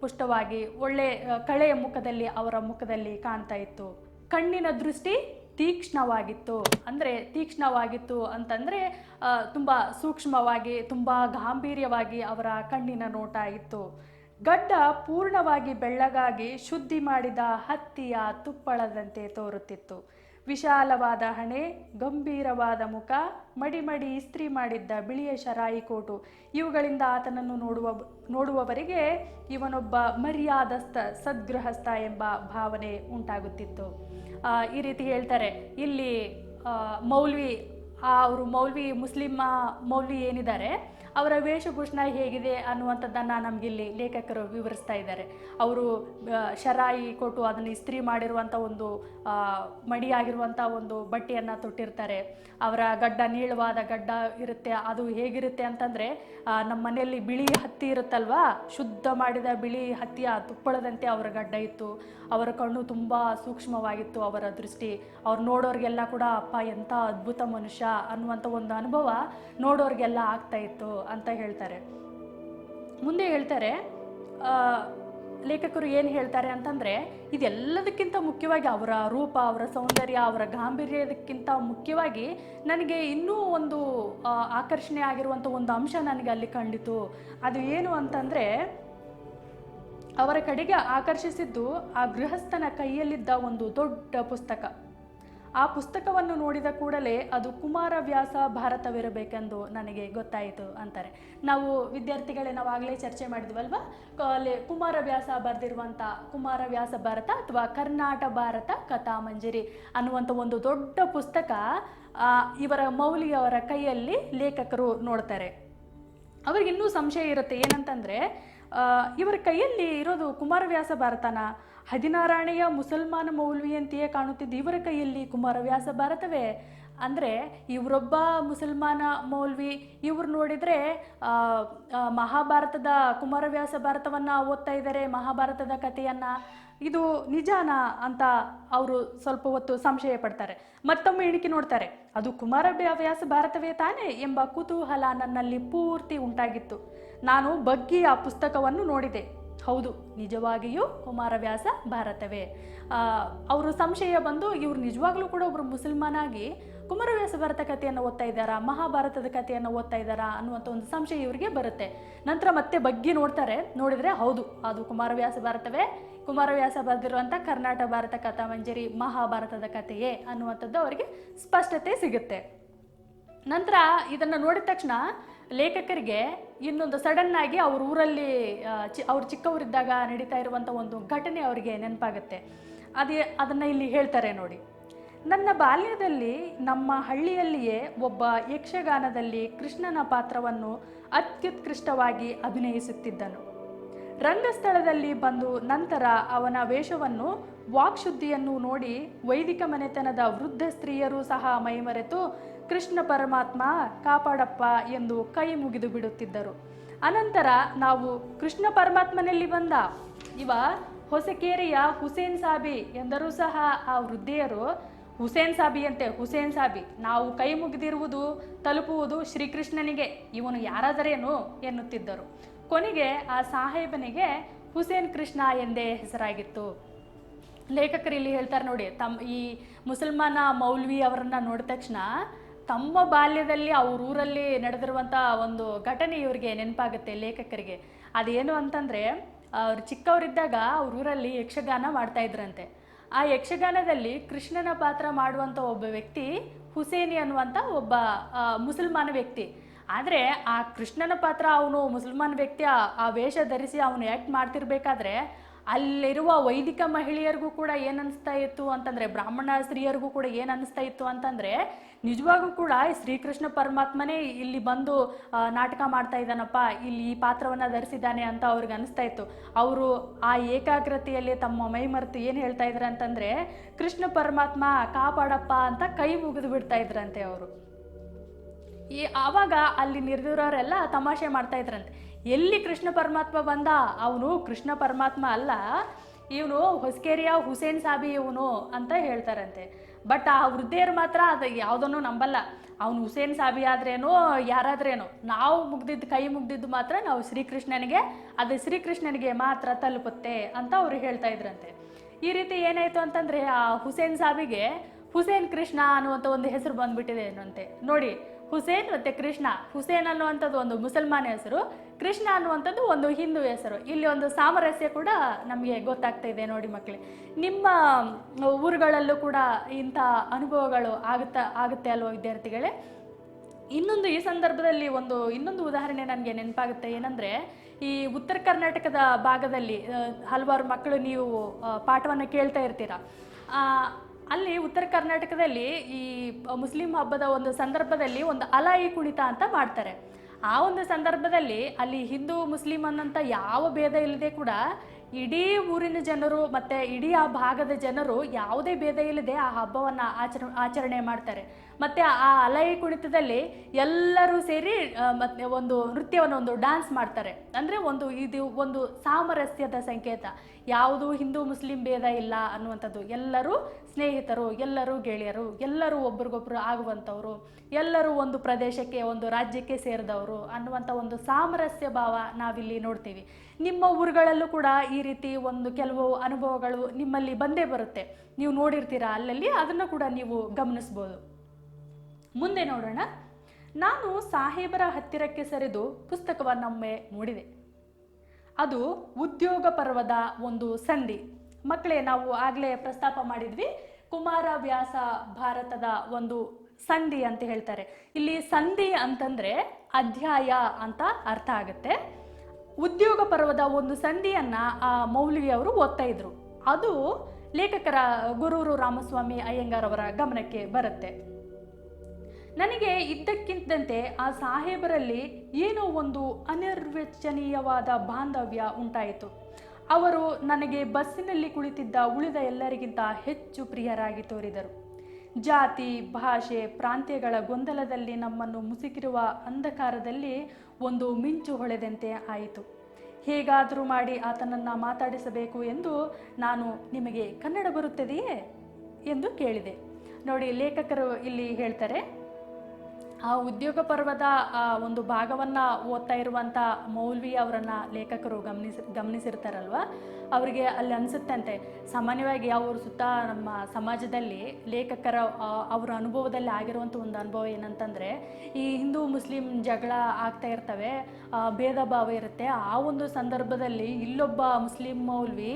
ಪುಷ್ಟವಾಗಿ, ಒಳ್ಳೆ ಕಳೆಯ ಮುಖದಲ್ಲಿ, ಅವರ ಮುಖದಲ್ಲಿ ಕಾಣ್ತಾ ಇತ್ತು. ಕಣ್ಣಿನ ದೃಷ್ಟಿ ತೀಕ್ಷ್ಣವಾಗಿತ್ತು. ಅಂದರೆ ತೀಕ್ಷ್ಣವಾಗಿತ್ತು ಅಂತಂದರೆ ತುಂಬ ಸೂಕ್ಷ್ಮವಾಗಿ, ತುಂಬ ಗಾಂಭೀರ್ಯವಾಗಿ ಅವರ ಕಣ್ಣಿನ ನೋಟ ಇತ್ತು. ಗಡ್ಡ ಪೂರ್ಣವಾಗಿ ಬೆಳ್ಳಗಾಗಿ ಶುದ್ಧಿ ಮಾಡಿದ ಹತ್ತಿಯ ತುಪ್ಪಳದಂತೆ ತೋರುತ್ತಿತ್ತು. ವಿಶಾಲವಾದ ಹಣೆ, ಗಂಭೀರವಾದ ಮುಖ ಮಡಿ ಮಡಿ ಇಸ್ತ್ರಿ ಮಾಡಿದ್ದ ಬಿಳಿಯ ಶರಾಯಿ ಕೋಟು, ಇವುಗಳಿಂದ ಆತನನ್ನು ನೋಡುವ, ನೋಡುವವರಿಗೆ ಇವನೊಬ್ಬ ಮರ್ಯಾದಸ್ಥ ಸದ್ಗೃಹಸ್ಥ ಎಂಬ ಭಾವನೆ ಉಂಟಾಗುತ್ತಿತ್ತು. ಈ ರೀತಿ ಹೇಳ್ತಾರೆ, ಇಲ್ಲಿ ಮೌಲ್ವಿ ಅವರು ಮೌಲ್ವಿ ಮುಸ್ಲಿಮ ಮೌಲ್ವಿ ಏನಿದ್ದಾರೆ ಅವರ ವೇಷಭೂಷಣ ಹೇಗಿದೆ ಅನ್ನುವಂಥದ್ದನ್ನು ನಮಗಿಲ್ಲಿ ಲೇಖಕರು ವಿವರಿಸ್ತಾ ಇದ್ದಾರೆ. ಅವರು ಶರಾಯಿ ಕೊಟ್ಟು ಅದನ್ನು ಇಸ್ತ್ರಿ ಮಾಡಿರುವಂಥ ಒಂದು ಮಡಿಯಾಗಿರುವಂಥ ಒಂದು ಬಟ್ಟೆಯನ್ನು ತೊಟ್ಟಿರ್ತಾರೆ. ಅವರ ಗಡ್ಡ ನೀಳವಾದ ಗಡ್ಡ ಇರುತ್ತೆ, ಅದು ಹೇಗಿರುತ್ತೆ ಅಂತಂದರೆ ನಮ್ಮ ಮನೆಯಲ್ಲಿ ಬಿಳಿ ಹತ್ತಿ ಇರುತ್ತಲ್ವಾ, ಶುದ್ಧ ಮಾಡಿದ ಬಿಳಿ ಹತ್ತಿಯ ತುಪ್ಪಳದಂತೆ ಅವರ ಗಡ್ಡ ಇತ್ತು. ಅವರ ಕಣ್ಣು ತುಂಬ ಸೂಕ್ಷ್ಮವಾಗಿತ್ತು ಅವರ ದೃಷ್ಟಿ. ಅವ್ರು ನೋಡೋರಿಗೆಲ್ಲ ಕೂಡ, ಅಪ್ಪ, ಎಂಥ ಅದ್ಭುತ ಮನುಷ್ಯ ಅನ್ನುವಂಥ ಒಂದು ಅನುಭವ ನೋಡೋರಿಗೆಲ್ಲ ಆಗ್ತಾ ಇತ್ತು. ಅಂತ ಹೇಳ್ತಾರೆ. ಮುಂದೆ ಹೇಳ್ತಾರೆ ಲೇಖಕರು ಏನು ಹೇಳ್ತಾರೆ ಅಂತಂದರೆ, ಇದೆಲ್ಲದಕ್ಕಿಂತ ಮುಖ್ಯವಾಗಿ ಅವರ ರೂಪ, ಅವರ ಸೌಂದರ್ಯ, ಅವರ ಗಾಂಭೀರ್ಯದಕ್ಕಿಂತ ಮುಖ್ಯವಾಗಿ ನನಗೆ ಇನ್ನೂ ಒಂದು ಆಕರ್ಷಣೆ ಆಗಿರುವಂಥ ಒಂದು ಅಂಶ ನನಗೆ ಅಲ್ಲಿ ಕಂಡಿತು. ಅದು ಏನು ಅಂತಂದರೆ, ಅವರ ಕಡೆಗೆ ಆಕರ್ಷಿಸಿದ್ದು ಆ ಗೃಹಸ್ಥನ ಕೈಯಲ್ಲಿದ್ದ ಒಂದು ದೊಡ್ಡ ಪುಸ್ತಕ. ಆ ಪುಸ್ತಕವನ್ನು ನೋಡಿದ ಕೂಡಲೇ ಅದು ಕುಮಾರವ್ಯಾಸ ಭಾರತವಿರಬೇಕೆಂದು ನನಗೆ ಗೊತ್ತಾಯಿತು ಅಂತಾರೆ. ನಾವು ವಿದ್ಯಾರ್ಥಿಗಳೇ ನಾವು ಆಗಲೇ ಚರ್ಚೆ ಮಾಡಿದ್ವಲ್ವಾ? ಅಲ್ಲಿ ಕುಮಾರವ್ಯಾಸ ಬರೆದಿರುವಂಥ ಕುಮಾರವ್ಯಾಸ ಭಾರತ ಅಥವಾ ಕರ್ನಾಟ ಭಾರತ ಕಥಾಮಂಜರಿ ಅನ್ನುವಂಥ ಒಂದು ದೊಡ್ಡ ಪುಸ್ತಕ ಇವರ ಮೌಲಿಯವರ ಕೈಯಲ್ಲಿ ಲೇಖಕರು ನೋಡ್ತಾರೆ. ಅವ್ರಿಗೆ ಇನ್ನೂ ಸಂಶಯ ಇರುತ್ತೆ ಏನಂತಂದರೆ ಇವರ ಕೈಯಲ್ಲಿ ಇರೋದು ಕುಮಾರವ್ಯಾಸ ಭಾರತನ ಹದಿನಾರಾಣೆಯ ಮುಸಲ್ಮಾನ ಮೌಲ್ವಿಯಂತೆಯೇ ಕಾಣುತ್ತಿದ್ದ ಇವರ ಕೈಯಲ್ಲಿ ಕುಮಾರವ್ಯಾಸ ಭಾರತವೇ. ಅಂದರೆ ಇವರೊಬ್ಬ ಮುಸಲ್ಮಾನ ಮೌಲ್ವಿ, ಇವ್ರು ನೋಡಿದರೆ ಮಹಾಭಾರತದ ಕುಮಾರವ್ಯಾಸ ಭಾರತವನ್ನು ಓದ್ತಾ ಇದ್ದಾರೆ ಮಹಾಭಾರತದ ಕಥೆಯನ್ನು. ಇದು ನಿಜಾನ ಅಂತ ಅವರು ಸ್ವಲ್ಪ ಹೊತ್ತು ಸಂಶಯ ಪಡ್ತಾರೆ. ಮತ್ತೊಮ್ಮೆ ಎಣಿಕೆ ನೋಡ್ತಾರೆ, ಅದು ಕುಮಾರವ್ಯಾಸ ಭಾರತವೇ ತಾನೇ ಎಂಬ ಕುತೂಹಲ ನನ್ನಲ್ಲಿ ಪೂರ್ತಿ ಉಂಟಾಗಿತ್ತು. ನಾನು ಬಗ್ಗಿ ಆ ಪುಸ್ತಕವನ್ನು ನೋಡಿದೆ. ಹೌದು, ನಿಜವಾಗಿಯೂ ಕುಮಾರವ್ಯಾಸ ಭಾರತವೇ. ಅವರು ಸಂಶಯ ಬಂದು ಇವರು ನಿಜವಾಗ್ಲೂ ಕೂಡ ಒಬ್ಬರು ಮುಸಲ್ಮಾನಾಗಿ ಕುಮಾರವ್ಯಾಸ ಭಾರತ ಕಥೆಯನ್ನು ಓದ್ತಾ ಇದ್ದಾರಾ, ಮಹಾಭಾರತದ ಕಥೆಯನ್ನು ಓದ್ತಾ ಇದ್ದಾರಾ ಅನ್ನುವಂಥ ಒಂದು ಸಂಶಯ ಇವರಿಗೆ ಬರುತ್ತೆ. ನಂತರ ಮತ್ತೆ ಬಗ್ಗಿ ನೋಡ್ತಾರೆ, ನೋಡಿದ್ರೆ ಹೌದು, ಅದು ಕುಮಾರವ್ಯಾಸ ಭಾರತವೇ. ಕುಮಾರವ್ಯಾಸ ಬರೆದಿರುವಂಥ ಕರ್ನಾಟಕ ಭಾರತ ಕಥಾ ಮಂಜರಿ ಮಹಾಭಾರತದ ಕಥೆಯೇ ಅನ್ನುವಂಥದ್ದು ಅವರಿಗೆ ಸ್ಪಷ್ಟತೆ ಸಿಗುತ್ತೆ. ನಂತರ ಇದನ್ನು ನೋಡಿದ ತಕ್ಷಣ ಲೇಖಕರಿಗೆ ಇನ್ನೊಂದು ಸಡನ್ ಆಗಿ ಅವ್ರ ಊರಲ್ಲಿ ಚಿ, ಅವ್ರು ಚಿಕ್ಕವರಿದ್ದಾಗ ನಡೀತಾ ಇರುವಂಥ ಒಂದು ಘಟನೆ ಅವರಿಗೆ ನೆನಪಾಗುತ್ತೆ. ಅದೇ, ಅದನ್ನು ಇಲ್ಲಿ ಹೇಳ್ತಾರೆ ನೋಡಿ. ನನ್ನ ಬಾಲ್ಯದಲ್ಲಿ ನಮ್ಮ ಹಳ್ಳಿಯಲ್ಲಿಯೇ ಒಬ್ಬ ಯಕ್ಷಗಾನದಲ್ಲಿ ಕೃಷ್ಣನ ಪಾತ್ರವನ್ನು ಅತ್ಯುತ್ಕೃಷ್ಟವಾಗಿ ಅಭಿನಯಿಸುತ್ತಿದ್ದನು. ರಂಗಸ್ಥಳದಲ್ಲಿ ಬಂದು ನಂತರ ಅವನ ವೇಷವನ್ನು ವಾಕ್ಶುದ್ಧಿಯನ್ನು ನೋಡಿ ವೈದಿಕ ಮನೆತನದ ವೃದ್ಧ ಸ್ತ್ರೀಯರೂ ಸಹ ಮೈಮರೆತು ಕೃಷ್ಣ ಪರಮಾತ್ಮ ಕಾಪಾಡಪ್ಪ ಎಂದು ಕೈ ಮುಗಿದು ಬಿಡುತ್ತಿದ್ದರು. ಅನಂತರ ನಾವು ಕೃಷ್ಣ ಪರಮಾತ್ಮನಲ್ಲಿ ಬಂದ. ಇವ ಹೊಸಕೇರಿಯ ಹುಸೇನ್ ಸಾಬಿ ಎಂದರೂ ಸಹ ಆ ವೃದ್ಧೆಯರು, ಹುಸೇನ್ ಸಾಬಿ ಅಂತೆ, ಹುಸೇನ್ ಸಾಬಿ, ನಾವು ಕೈ ಮುಗಿದಿರುವುದು, ತಲುಪುವುದು ಶ್ರೀಕೃಷ್ಣನಿಗೆ, ಇವನು ಯಾರಾದರೇನು? ಎನ್ನುತ್ತಿದ್ದರು. ಕೊನೆಗೆ ಆ ಸಾಹೇಬನಿಗೆ, ಹುಸೇನ್ ಕೃಷ್ಣ ಎಂದೇ ಹೆಸರಾಗಿತ್ತು. ಲೇಖಕರು ಇಲ್ಲಿ ಹೇಳ್ತಾರೆ ನೋಡಿ ತಮ್ಮ ಈ ಮುಸಲ್ಮಾನ ಮೌಲ್ವಿ ಅವರನ್ನು ನೋಡಿದ ತಕ್ಷಣ ತಮ್ಮ ಬಾಲ್ಯದಲ್ಲಿ ಅವ್ರ ಊರಲ್ಲಿ ನಡೆದಿರುವಂಥ ಒಂದು ಘಟನೆ ಇವರಿಗೆ ನೆನಪಾಗುತ್ತೆ ಲೇಖಕರಿಗೆ. ಅದೇನು ಅಂತಂದರೆ, ಅವ್ರು ಚಿಕ್ಕವರಿದ್ದಾಗ ಅವ್ರ ಊರಲ್ಲಿ ಯಕ್ಷಗಾನ ಮಾಡ್ತಾ ಇದ್ರಂತೆ. ಆ ಯಕ್ಷಗಾನದಲ್ಲಿ ಕೃಷ್ಣನ ಪಾತ್ರ ಮಾಡುವಂಥ ಒಬ್ಬ ವ್ಯಕ್ತಿ ಹುಸೇನಿ ಅನ್ನುವಂಥ ಒಬ್ಬ ಮುಸಲ್ಮಾನ ವ್ಯಕ್ತಿ. ಆದರೆ ಆ ಕೃಷ್ಣನ ಪಾತ್ರ ಅವನು ಮುಸಲ್ಮಾನ್ ವ್ಯಕ್ತಿ, ಆ- ಆ ವೇಷ ಧರಿಸಿ ಅವನು ಆ್ಯಕ್ಟ್ ಮಾಡ್ತಿರ್ಬೇಕಾದ್ರೆ, ಅಲ್ಲಿರುವ ವೈದಿಕ ಮಹಿಳೆಯರಿಗೂ ಕೂಡ ಏನು ಅನಿಸ್ತಾ ಇತ್ತು ಅಂತಂದರೆ, ಬ್ರಾಹ್ಮಣ ಸ್ತ್ರೀಯರಿಗೂ ಕೂಡ ಏನು ಅನಿಸ್ತಾ ಇತ್ತು ಅಂತಂದರೆ ನಿಜವಾಗೂ ಕೂಡ ಶ್ರೀಕೃಷ್ಣ ಪರಮಾತ್ಮನೇ ಇಲ್ಲಿ ಬಂದು ನಾಟಕ ಮಾಡ್ತಾ ಇದ್ದಾನಪ್ಪ, ಇಲ್ಲಿ ಈ ಪಾತ್ರವನ್ನು ಧರಿಸಿದ್ದಾನೆ ಅಂತ ಅವ್ರಿಗೆ ಅನಿಸ್ತಾ ಇತ್ತು. ಅವರು ಆ ಏಕಾಗ್ರತೆಯಲ್ಲಿ ತಮ್ಮ ಮೈ ಮರೆತು ಏನು ಹೇಳ್ತಾ ಇದ್ರು ಅಂತಂದರೆ, ಕೃಷ್ಣ ಪರಮಾತ್ಮ ಕಾಪಾಡಪ್ಪ ಅಂತ ಕೈ ಮುಗಿದು ಬಿಡ್ತಾ ಇದ್ರಂತೆ ಅವರು. ಈ ಆವಾಗ ಅಲ್ಲಿ ನಿರ್ದಿರೋರೆಲ್ಲ ತಮಾಷೆ ಮಾಡ್ತಾ ಇದ್ರಂತೆ. ಎಲ್ಲಿ ಕೃಷ್ಣ ಪರಮಾತ್ಮ ಬಂದ? ಅವನು ಕೃಷ್ಣ ಪರಮಾತ್ಮ ಅಲ್ಲ, ಇವನು ಹೊಸಕೇರಿಯ ಹುಸೇನ್ ಸಾಬಿ ಇವನು ಅಂತ ಹೇಳ್ತಾರಂತೆ. ಬಟ್ ಆ ವೃದ್ಧೆಯರು ಮಾತ್ರ ಅದು ಯಾವುದನ್ನು ನಂಬಲ್ಲ. ಅವನು ಹುಸೇನ್ ಸಾಬಿ ಆದ್ರೇನೋ ಯಾರಾದ್ರೇನೋ, ನಾವು ಮುಗ್ದಿದ್ದು ಕೈ ಮುಗ್ದಿದ್ದು ಮಾತ್ರ ನಾವು ಶ್ರೀಕೃಷ್ಣನಿಗೆ, ಅದು ಶ್ರೀಕೃಷ್ಣನಿಗೆ ಮಾತ್ರ ತಲುಪುತ್ತೆ ಅಂತ ಅವ್ರು ಹೇಳ್ತಾ ಇದ್ರಂತೆ. ಈ ರೀತಿ ಏನಾಯ್ತು ಅಂತಂದ್ರೆ ಆ ಹುಸೇನ್ ಸಾಬಿಗೆ, ಹುಸೇನ್ ಕೃಷ್ಣ ಅನ್ನುವಂಥ ಒಂದು ಹೆಸರು ಬಂದ್ಬಿಟ್ಟಿದೆ ಏನಂತೆ. ನೋಡಿ ಹುಸೇನ್ ಮತ್ತು ಕೃಷ್ಣ. ಹುಸೇನ್ ಅನ್ನುವಂಥದ್ದು ಒಂದು ಮುಸಲ್ಮಾನ ಹೆಸರು, ಕೃಷ್ಣ ಅನ್ನುವಂಥದ್ದು ಒಂದು ಹಿಂದೂ ಹೆಸರು. ಇಲ್ಲಿ ಒಂದು ಸಾಮರಸ್ಯ ಕೂಡ ನಮಗೆ ಗೊತ್ತಾಗ್ತಾ ಇದೆ ನೋಡಿ ಮಕ್ಕಳೇ ನಿಮ್ಮ ಊರುಗಳಲ್ಲೂ ಕೂಡ ಇಂಥ ಅನುಭವಗಳು ಆಗುತ್ತಾ, ಆಗುತ್ತೆ ಅಲ್ವ ವಿದ್ಯಾರ್ಥಿಗಳೇ? ಇನ್ನೊಂದು ಈ ಸಂದರ್ಭದಲ್ಲಿ ಒಂದು, ಇನ್ನೊಂದು ಉದಾಹರಣೆ ನನಗೆ ನೆನಪಾಗುತ್ತೆ. ಏನಂದರೆ, ಈ ಉತ್ತರ ಕರ್ನಾಟಕದ ಭಾಗದಲ್ಲಿ ಹಲವಾರು ಮಕ್ಕಳು ನೀವು ಪಾಠವನ್ನು ಕೇಳ್ತಾ ಇರ್ತೀರ. ಅಲ್ಲಿ ಉತ್ತರ ಕರ್ನಾಟಕದಲ್ಲಿ ಈ ಮುಸ್ಲಿಂ ಹಬ್ಬದ ಒಂದು ಸಂದರ್ಭದಲ್ಲಿ ಒಂದು ಅಲಾಯಿ ಕುಣಿತ ಅಂತ ಮಾಡ್ತಾರೆ. ಆ ಒಂದು ಸಂದರ್ಭದಲ್ಲಿ ಅಲ್ಲಿ ಹಿಂದೂ ಮುಸ್ಲಿಂ ಅನ್ನಂತ ಯಾವ ಭೇದ ಇಲ್ಲದೆ ಕೂಡ ಇಡೀ ಊರಿನ ಜನರು ಮತ್ತೆ ಇಡೀ ಆ ಭಾಗದ ಜನರು ಯಾವುದೇ ಭೇದ ಇಲ್ಲದೆ ಆ ಹಬ್ಬವನ್ನು ಆಚರ, ಆಚರಣೆ ಮಾಡ್ತಾರೆ. ಮತ್ತೆ ಆ ಅಲೈ ಕುಣಿತದಲ್ಲಿ ಎಲ್ಲರೂ ಸೇರಿ ಮತ್ತೆ ಒಂದು ನೃತ್ಯವನ್ನು ಒಂದು ಡ್ಯಾನ್ಸ್ ಮಾಡ್ತಾರೆ. ಅಂದರೆ ಒಂದು ಇದು ಒಂದು ಸಾಮರಸ್ಯದ ಸಂಕೇತ. ಯಾವುದು ಹಿಂದೂ ಮುಸ್ಲಿಂ ಭೇದ ಇಲ್ಲ ಅನ್ನುವಂಥದ್ದು. ಎಲ್ಲರೂ ಸ್ನೇಹಿತರು, ಎಲ್ಲರೂ ಗೆಳೆಯರು, ಎಲ್ಲರೂ ಒಬ್ರಿಗೊಬ್ರು ಆಗುವಂಥವ್ರು, ಎಲ್ಲರೂ ಒಂದು ಪ್ರದೇಶಕ್ಕೆ, ಒಂದು ರಾಜ್ಯಕ್ಕೆ ಸೇರಿದವರು ಅನ್ನುವಂಥ ಒಂದು ಸಾಮರಸ್ಯ ಭಾವ ನಾವಿಲ್ಲಿ ನೋಡ್ತೀವಿ. ನಿಮ್ಮ ಊರುಗಳಲ್ಲೂ ಕೂಡ ಈ ರೀತಿ ಒಂದು ಕೆಲವು ಅನುಭವಗಳು ನಿಮ್ಮಲ್ಲಿ ಬಂದೇ ಬರುತ್ತೆ. ನೀವು ನೋಡಿರ್ತೀರಾ ಅಲ್ಲಲ್ಲಿ? ಅದನ್ನು ಕೂಡ ನೀವು ಗಮನಿಸ್ಬೋದು. ಮುಂದೆ ನೋಡೋಣ. ನಾನು ಸಾಹೇಬರ ಹತ್ತಿರಕ್ಕೆ ಸರಿದು ಪುಸ್ತಕವನ್ನೊಮ್ಮೆ ನೋಡಿದೆ. ಅದು ಉದ್ಯೋಗ ಪರ್ವದ ಒಂದು ಸಂಧಿ. ಮಕ್ಕಳೇ, ನಾವು ಆಗಲೇ ಪ್ರಸ್ತಾಪ ಮಾಡಿದ್ವಿ, ಕುಮಾರ ವ್ಯಾಸ ಭಾರತದ ಒಂದು ಸಂಧಿ ಅಂತ ಹೇಳ್ತಾರೆ. ಇಲ್ಲಿ ಸಂಧಿ ಅಂತಂದ್ರೆ ಅಧ್ಯಾಯ ಅಂತ ಅರ್ಥ ಆಗುತ್ತೆ. ಉದ್ಯೋಗ ಪರ್ವದ ಒಂದು ಸಂಧಿಯನ್ನ ಆ ಮೌಲ್ವಿ ಅವರು ಓದ್ತಾ ಇದ್ರು. ಅದು ಲೇಖಕರ ಗುರೂರು ರಾಮಸ್ವಾಮಿ ಅಯ್ಯಂಗಾರ್ ಅವರ ಗಮನಕ್ಕೆ ಬರುತ್ತೆ. ನನಗೆ ಇದ್ದಕ್ಕಿದ್ದಂತೆ ಆ ಸಾಹೇಬರಲ್ಲಿ ಏನೋ ಒಂದು ಅನಿರ್ವಚನೀಯವಾದ ಬಾಂಧವ್ಯ ಉಂಟಾಯಿತು. ಅವರು ನನಗೆ ಬಸ್ಸಿನಲ್ಲಿ ಕುಳಿತಿದ್ದ ಉಳಿದ ಎಲ್ಲರಿಗಿಂತ ಹೆಚ್ಚು ಪ್ರಿಯರಾಗಿ ತೋರಿದರು. ಜಾತಿ, ಭಾಷೆ, ಪ್ರಾಂತ್ಯಗಳ ಗೊಂದಲದಲ್ಲಿ ನಮ್ಮನ್ನು ಮುಸುಕಿರುವ ಅಂಧಕಾರದಲ್ಲಿ ಒಂದು ಮಿಂಚು ಹೊಳೆದಂತೆ ಆಯಿತು. ಹೇಗಾದರೂ ಮಾಡಿ ಆತನನ್ನು ಮಾತಾಡಿಸಬೇಕು ಎಂದು ನಾನು ನಿಮಗೆ ಕನ್ನಡ ಬರುತ್ತದೆಯೇ? ಎಂದು ಕೇಳಿದೆ. ನೋಡಿ, ಲೇಖಕರು ಇಲ್ಲಿ ಹೇಳ್ತಾರೆ ಆ ಉದ್ಯೋಗ ಪರ್ವದ ಒಂದು ಭಾಗವನ್ನು ಓದ್ತಾ ಇರುವಂಥ ಮೌಲ್ವಿ ಅವರನ್ನು ಲೇಖಕರು ಗಮನಿಸಿ, ಗಮನಿಸಿರ್ತಾರಲ್ವ? ಅವರಿಗೆ ಅಲ್ಲಿ ಅನಿಸುತ್ತಂತೆ, ಸಾಮಾನ್ಯವಾಗಿ ಅವ್ರ ಸುತ್ತ ನಮ್ಮ ಸಮಾಜದಲ್ಲಿ ಲೇಖಕರ ಅವರ ಅನುಭವದಲ್ಲಿ ಆಗಿರುವಂಥ ಒಂದು ಅನುಭವ ಏನಂತಂದರೆ, ಈ ಹಿಂದೂ, ಮುಸ್ಲಿಂ ಜಗಳ ಆಗ್ತಾ ಇರ್ತವೆ. ಭೇದ ಭಾವ ಇರುತ್ತೆ. ಆ ಒಂದು ಸಂದರ್ಭದಲ್ಲಿ ಇಲ್ಲೊಬ್ಬ ಮುಸ್ಲಿಂ ಮೌಲ್ವಿ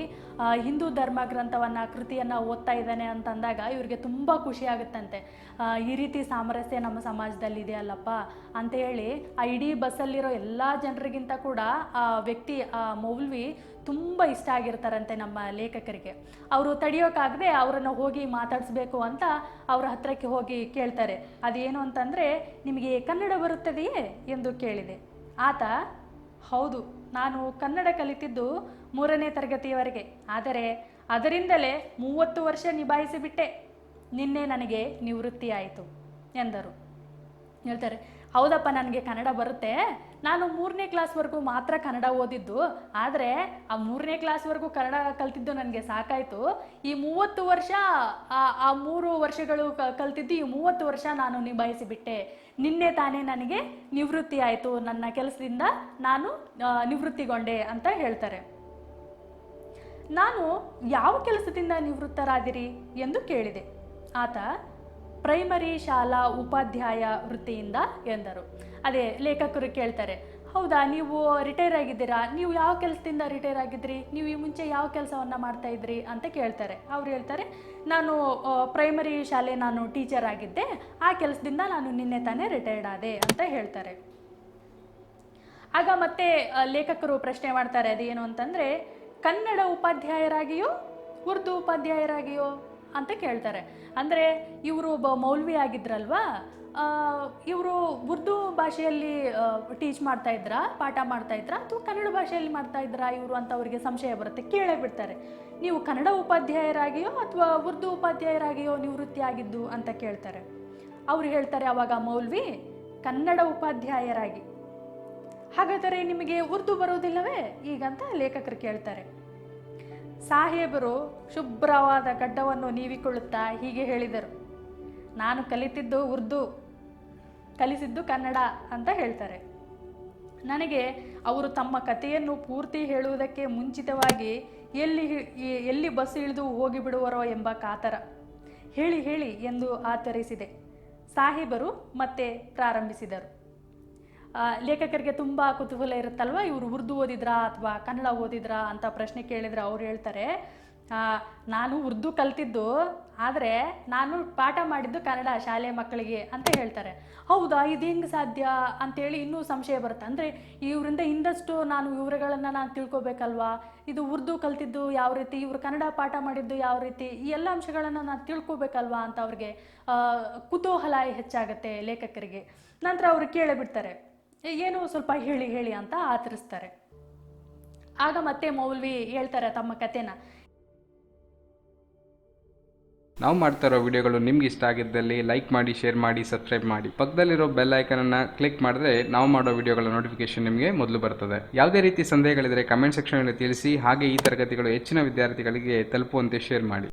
ಹಿಂದೂ ಧರ್ಮ ಗ್ರಂಥವನ್ನು, ಕೃತಿಯನ್ನು ಓದ್ತಾ ಇದ್ದಾನೆ ಅಂತಂದಾಗ ಇವರಿಗೆ ತುಂಬ ಖುಷಿ ಆಗುತ್ತಂತೆ. ಈ ರೀತಿ ಸಾಮರಸ್ಯ ನಮ್ಮ ಸಮಾಜದಲ್ಲಿ ಇದೆ ಅಲ್ಲಪ್ಪ ಅಂತ ಹೇಳಿ ಆ ಇಡೀ ಬಸ್ಸಲ್ಲಿರೋ ಎಲ್ಲ ಜನರಿಗಿಂತ ಕೂಡ ಆ ವ್ಯಕ್ತಿ, ಆ ಮೌಲ್ವಿ ತುಂಬ ಇಷ್ಟ ಆಗಿರ್ತಾರಂತೆ ನಮ್ಮ ಲೇಖಕರಿಗೆ. ಅವರು ತಡೆಯೋಕ್ಕಾಗದೆ ಅವರನ್ನು ಹೋಗಿ ಮಾತಾಡಿಸ್ಬೇಕು ಅಂತ ಅವರ ಹತ್ರಕ್ಕೆ ಹೋಗಿ ಕೇಳ್ತಾರೆ. ಅದೇನು ಅಂತಂದರೆ, ನಿಮಗೆ ಕನ್ನಡ ಬರುತ್ತದೆಯೇ? ಎಂದು ಕೇಳಿದೆ. ಆತ, ಹೌದು, ನಾನು ಕನ್ನಡ ಕಲಿತಿದ್ದು ಮೂರನೇ ತರಗತಿಯವರೆಗೆ. ಆದರೆ ಅದರಿಂದಲೇ ಮೂವತ್ತು ವರ್ಷ ನಿಭಾಯಿಸಿಬಿಟ್ಟೆ. ನಿನ್ನೆ ನನಗೆ ನಿವೃತ್ತಿ ಆಯಿತು ಎಂದರು. ಹೇಳ್ತಾರೆ, ಹೌದಪ್ಪ, ನನಗೆ ಕನ್ನಡ ಬರುತ್ತೆ. ನಾನು ಮೂರನೇ ಕ್ಲಾಸ್ವರೆಗೂ ಮಾತ್ರ ಕನ್ನಡ ಓದಿದ್ದು, ಆದರೆ ಆ ಮೂರನೇ ಕ್ಲಾಸ್ವರೆಗೂ ಕನ್ನಡ ಕಲ್ತಿದ್ದು ನನಗೆ ಸಾಕಾಯಿತು. ಈ ಮೂವತ್ತು ವರ್ಷ, ಆ- ಮೂರು ವರ್ಷಗಳು ಕಲ್ತಿದ್ದು ಈ ಮೂವತ್ತು ವರ್ಷ ನಾನು ನಿಭಾಯಿಸಿಬಿಟ್ಟೆ. ನಿನ್ನೆ ತಾನೇ ನನಗೆ ನಿವೃತ್ತಿ ಆಯಿತು. ನನ್ನ ಕೆಲಸದಿಂದ ನಾನು ನಿವೃತ್ತಿಗೊಂಡೆ ಅಂತ ಹೇಳ್ತಾರೆ. ನಾನು ಯಾವ ಕೆಲಸದಿಂದ ನಿವೃತ್ತರಾದಿರಿ ಎಂದು ಕೇಳಿದೆ. ಆತ, ಪ್ರೈಮರಿ ಶಾಲಾ ಉಪಾಧ್ಯಾಯ ವೃತ್ತಿಯಿಂದ ಎಂದರು. ಅದೇ ಲೇಖಕರು ಕೇಳ್ತಾರೆ, ಹೌದಾ, ನೀವು ರಿಟೈರ್ ಆಗಿದ್ದೀರಾ? ನೀವು ಯಾವ ಕೆಲಸದಿಂದ ರಿಟೈರ್ ಆಗಿದ್ರಿ? ನೀವು ಈ ಮುಂಚೆ ಯಾವ ಕೆಲಸವನ್ನು ಮಾಡ್ತಾ ಇದ್ರಿ? ಅಂತ ಕೇಳ್ತಾರೆ. ಅವ್ರು ಹೇಳ್ತಾರೆ, ನಾನು ಪ್ರೈಮರಿ ಶಾಲೆ ನಾನು ಟೀಚರ್ ಆಗಿದ್ದೆ. ಆ ಕೆಲಸದಿಂದ ನಾನು ನಿನ್ನೆ ತಾನೇ ರಿಟೈರ್ಡ್ ಆದೆ, ಅಂತ ಹೇಳ್ತಾರೆ. ಆಗ ಮತ್ತೆ ಲೇಖಕರು ಪ್ರಶ್ನೆ ಮಾಡ್ತಾರೆ, ಅದೇನು ಅಂತಂದರೆ, ಕನ್ನಡ ಉಪಾಧ್ಯಾಯರಾಗಿಯೋ, ಉರ್ದು ಉಪಾಧ್ಯಾಯರಾಗಿಯೋ? ಅಂತ ಕೇಳ್ತಾರೆ. ಅಂದರೆ, ಇವರು ಒಬ್ಬ ಮೌಲ್ವಿ ಆಗಿದ್ರಲ್ವಾ ಇವರು ಉರ್ದು ಭಾಷೆಯಲ್ಲಿ ಟೀಚ್ ಮಾಡ್ತಾ ಇದ್ರಾ, ಪಾಠ ಮಾಡ್ತಾ ಇದ್ರಾ, ಅಥವಾ ಕನ್ನಡ ಭಾಷೆಯಲ್ಲಿ ಮಾಡ್ತಾ ಇದ್ರಾ ಇವರು ಅಂತ ಅವರಿಗೆ ಸಂಶಯ ಬರುತ್ತೆ, ಕೇಳೇ ಬಿಡ್ತಾರೆ. ನೀವು ಕನ್ನಡ ಉಪಾಧ್ಯಾಯರಾಗಿಯೋ ಅಥವಾ ಉರ್ದು ಉಪಾಧ್ಯಾಯರಾಗಿಯೋ ನಿವೃತ್ತಿ ಆಗಿದ್ದು ಅಂತ ಕೇಳ್ತಾರೆ. ಅವ್ರು ಹೇಳ್ತಾರೆ ಅವಾಗ ಮೌಲ್ವಿ, ಕನ್ನಡ ಉಪಾಧ್ಯಾಯರಾಗಿ. ಹಾಗಾದರೆ ನಿಮಗೆ ಉರ್ದು ಬರೋದಿಲ್ಲವೇ ಈಗಂತ ಲೇಖಕರು ಕೇಳ್ತಾರೆ. ಸಾಹೇಬರು ಶುಭ್ರವಾದ ಗಡ್ಡವನ್ನು ನೀವಿಕೊಳ್ಳುತ್ತಾ ಹೀಗೆ ಹೇಳಿದರು. ನಾನು ಕಲಿತಿದ್ದು ಉರ್ದು. ಕಲಿಸಿದ್ದು ಕನ್ನಡ ಅಂತ ಹೇಳ್ತಾರೆ. ನನಗೆ ಅವರು ತಮ್ಮ ಕಥೆಯನ್ನು ಪೂರ್ತಿ ಹೇಳುವುದಕ್ಕೆ ಮುಂಚಿತವಾಗಿ ಎಲ್ಲಿ ಎಲ್ಲಿ ಬಸ್ ಇಳಿದು ಹೋಗಿಬಿಡುವರೋ ಎಂಬ ಕಾತರ ಹೇಳಿ ಹೇಳಿ ಎಂದು ಆಚರಿಸಿದೆ. ಸಾಹೇಬರು ಮತ್ತೆ ಪ್ರಾರಂಭಿಸಿದರು. ಲೇಖಕರಿಗೆ ತುಂಬ ಕುತೂಹಲ ಇರುತ್ತಲ್ವ? ಇವರು ಉರ್ದು ಓದಿದ್ರಾ ಅಥವಾ ಕನ್ನಡ ಓದಿದ್ರಾ ಅಂತ ಪ್ರಶ್ನೆ ಕೇಳಿದ್ರೆ ಅವ್ರು ಹೇಳ್ತಾರೆ ನಾನು ಉರ್ದು ಕಲ್ತಿದ್ದು, ಆದರೆ ನಾನು ಪಾಠ ಮಾಡಿದ್ದು ಕನ್ನಡ ಶಾಲೆ ಮಕ್ಕಳಿಗೆ ಅಂತ ಹೇಳ್ತಾರೆ. ಹೌದಾ, ಇದು ಹೆಂಗೆ ಸಾಧ್ಯ ಅಂತೇಳಿ ಇನ್ನೂ ಸಂಶಯ ಬರುತ್ತೆ. ಅಂದರೆ ಇವರಿಂದ ಇನ್ನಷ್ಟು ನಾನು ವಿವರಗಳನ್ನು ನಾನು ತಿಳ್ಕೊಬೇಕಲ್ವಾ? ಇದು ಉರ್ದು ಕಲ್ತಿದ್ದು ಯಾವ ರೀತಿ, ಇವರು ಕನ್ನಡ ಪಾಠ ಮಾಡಿದ್ದು ಯಾವ ರೀತಿ, ಈ ಎಲ್ಲ ಅಂಶಗಳನ್ನು ನಾನು ತಿಳ್ಕೊಬೇಕಲ್ವಾ ಅಂತ ಅವ್ರಿಗೆ ಕುತೂಹಲ ಹೆಚ್ಚಾಗುತ್ತೆ ಲೇಖಕರಿಗೆ. ನಂತರ ಅವರು ಕೇಳಿಬಿಡ್ತಾರೆ ಏನು ಸ್ವಲ್ಪ ಹೇಳಿ ಹೇಳಿ ಅಂತ ಆತರಿಸ್ತಾರೆ. ಆಗ ಮತ್ತೆ ಮೌಲ್ವಿ ಹೇಳ್ತಾರೆ ತಮ್ಮ ಕಥೆನ. ನಾವು ಮಾಡ್ತಾ ಇರೋ ವಿಡಿಯೋಗಳು ನಿಮ್ಗೆ ಇಷ್ಟ ಆಗಿದ್ದಲ್ಲಿ ಲೈಕ್ ಮಾಡಿ, ಶೇರ್ ಮಾಡಿ, ಸಬ್ಸ್ಕ್ರೈಬ್ ಮಾಡಿ. ಪಕ್ಕದಲ್ಲಿರೋ ಬೆಲ್ ಐಕನನ್ನು ಕ್ಲಿಕ್ ಮಾಡಿದ್ರೆ ನಾವು ಮಾಡೋ ವಿಡಿಯೋಗಳ ನೋಟಿಫಿಕೇಶನ್ ನಿಮಗೆ ಮೊದಲು ಬರ್ತದೆ. ಯಾವುದೇ ರೀತಿ ಸಂದೇಹಗಳಿದ್ರೆ ಕಮೆಂಟ್ ಸೆಕ್ಷನಲ್ಲಿ ತಿಳಿಸಿ, ಹಾಗೆ ಈ ತರಗತಿಗಳು ಹೆಚ್ಚಿನ ವಿದ್ಯಾರ್ಥಿಗಳಿಗೆ ತಲುಪುವಂತೆ ಶೇರ್ ಮಾಡಿ.